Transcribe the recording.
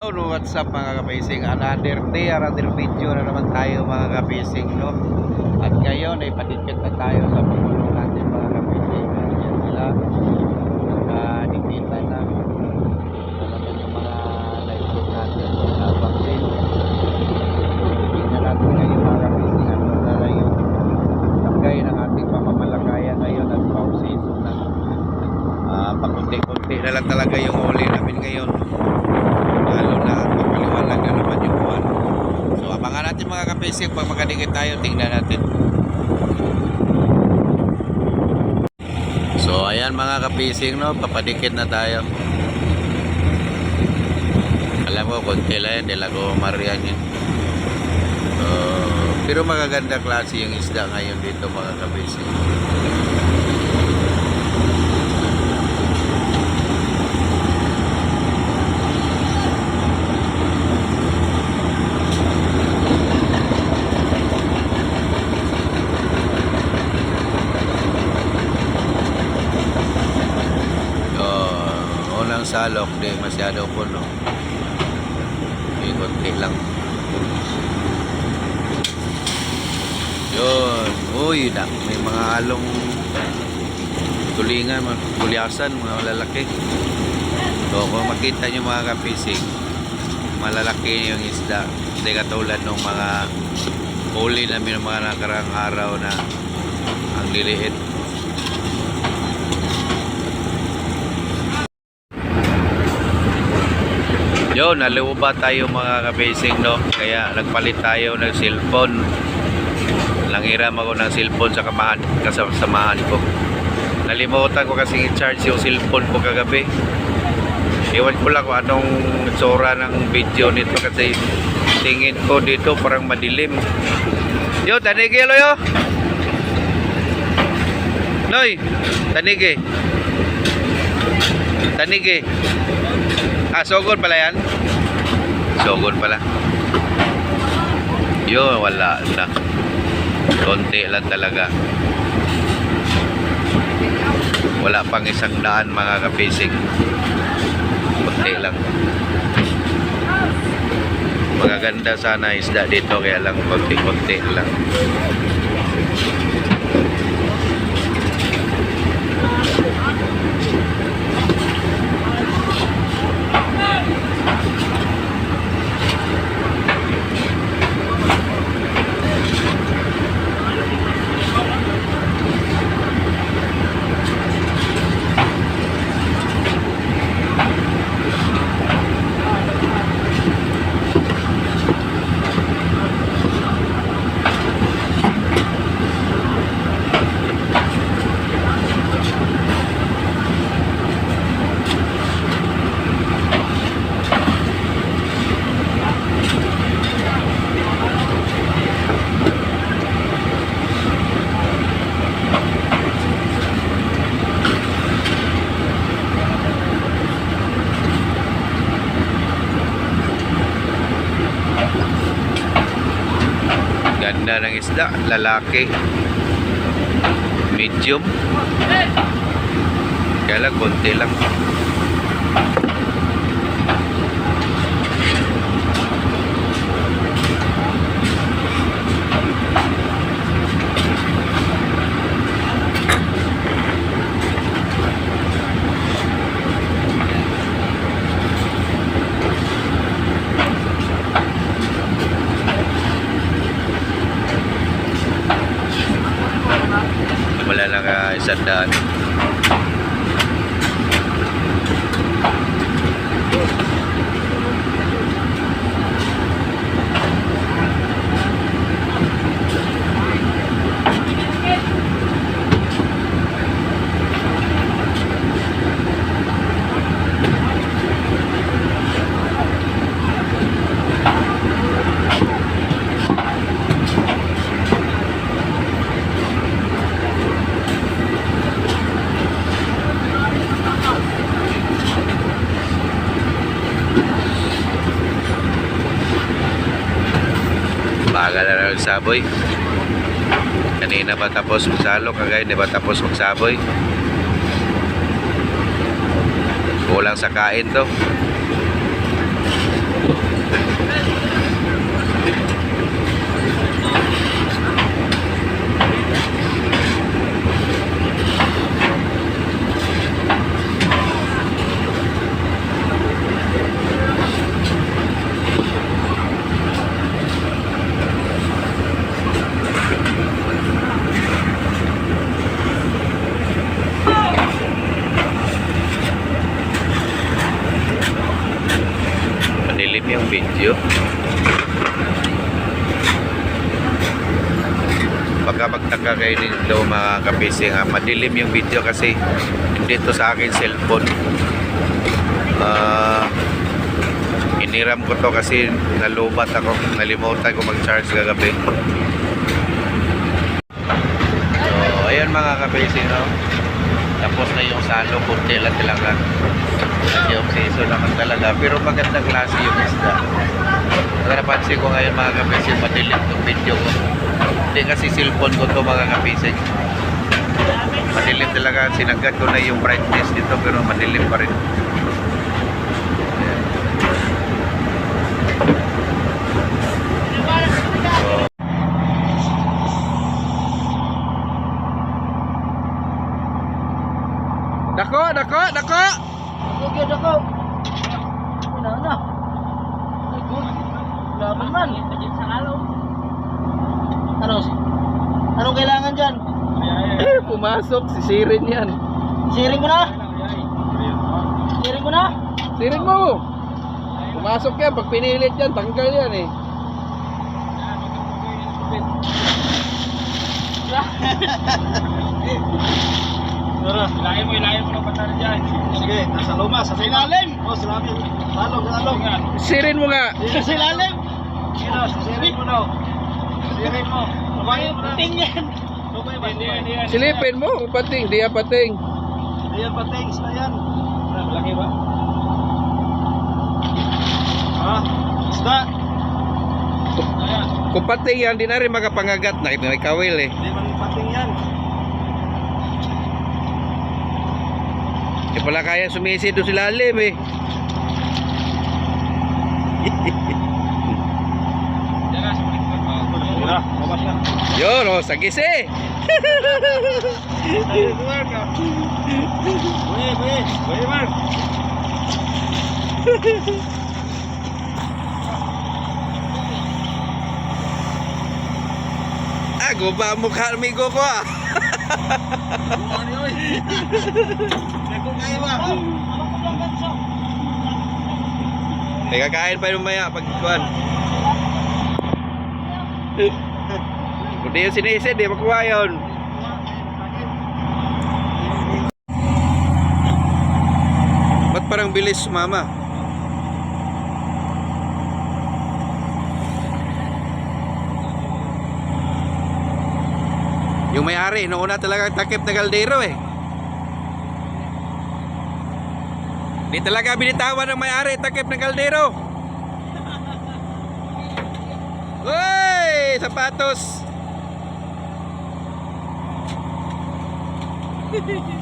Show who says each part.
Speaker 1: Hello, what's up mga kapising? Another day, another video na naman tayo mga kapising, no? At ngayon ay padikit na tayo sa pagulong natin mga kapising. Yan sila. Nakadikitan na. Ito naman yung mga live natin sa vaccine. Tingnan natin ngayon mga kapising. Ano na lang yung lagay ng ating pamamalakayan ngayon at pau season na. Ah, na lang talaga yung huli namin ngayon lalo na magpaliwanag na naman yung buwan. So abangan natin mga kapising pag makadikit tayo, tingnan natin. So ayan mga kapising no, papadikit na tayo. Alam ko, konti lang yan, de la Marian yun. So, pero magaganda klase yung isda ngayon dito mga kapising. So, unang salok, di masyado puno. May konti lang. Yun. Uy, na, may mga along tulingan, mga mga lalaki. So, kung makita nyo mga kapising, malalaki yung isda. Hindi katulad ng mga huli namin mga nakarang araw na ang liliit. Yun, naluba tayo mga kabasing no. Kaya nagpalit tayo ng cellphone. Nangiram ako ng cellphone sa kamahan, kasamahan ko. Nalimutan ko kasi i-charge yung cellphone ko kagabi. Iwan ko lang kung anong tsura ng video nito kasi tingin ko dito parang madilim. Yo, tanigi lo yo. Noy, tanigi. Tanigi. Ah, sogol pala yan? Sogol pala. Yun, wala na. Konti lang talaga. Wala pang isang daan mga kapising. Konti lang. Magaganda sana isda dito kaya lang konti-konti lang. Ganda ng isda, lalaki. Medium. Kaya lang, konti lang. Wala lang uh, isang. Bagal na lang saboy. Kanina pa tapos magsalo, kagaya di ba tapos magsaboy. Kulang sa kain to. madilim yung video. Baka magtaka kayo dito mga kapising ha. Madilim yung video kasi hindi to sa akin cellphone. Ah, iniram ko to kasi nalubat ako. Nalimutan ko mag-charge kagabi. So, ayan mga kapising no. Tapos na yung salo, kunti lang talaga. Kasi yung season naman talaga. Pero magandang klase yung isda. Napansin ko ngayon mga kapising, madilim itong video ko. Hindi kasi cellphone ko to mga kapising. Madilim talaga. Sinagad ko na yung brightness dito pero madilim pa rin. Ayan. Dako, dako, dako!
Speaker 2: Sige, dako. Wala na. Ito. Laban man. Ano? Anong kailangan dyan?
Speaker 1: Eh, pumasok. Si Sirin yan.
Speaker 2: Sharing mo na? Sharing mo na?
Speaker 1: Sirin mo! Pumasok yan. Pag pinilit yan, tanggal yan eh.
Speaker 2: Tara.
Speaker 3: Ilahin mo, ilahin mo ng patara dyan.
Speaker 2: Sige, nasa luma, sa ilalim. Oh, sa ilalim. Talog, talog.
Speaker 1: Sirin mo nga.
Speaker 2: Sa ilalim. Sharing mo daw. Mo. Lumayan mo na. Tingnan. Lumay ba?
Speaker 3: Hindi, hindi yan.
Speaker 1: Silipin mo. Pating, di yan pating.
Speaker 2: Ayan pa, thanks na yan.
Speaker 3: Laki ba?
Speaker 2: Ha? Isda.
Speaker 3: Ayan.
Speaker 1: Kung pating yan, di na rin makapangagat. Nakita may kawil eh.
Speaker 2: Hindi man pating yan.
Speaker 1: Di pala kaya sumisid doon sila alim eh.
Speaker 3: Yan na, sumunod mo.
Speaker 2: Tira, babas na.
Speaker 1: Yun, oh, eh.
Speaker 2: Ay, Mark. Buye, buye. Buye, Mark.
Speaker 1: Ah, guba mukha amigo ko ah. Teka, kain pa yung maya pag kuhan. Kung di yung sinisid, di makuha yun. Ba't parang bilis mama? Yung may-ari, noong una talaga takip na kaldero eh. Di talaga binitawan ng may-ari, takip ng kaldero. Uy! Sapatos! Hehehehe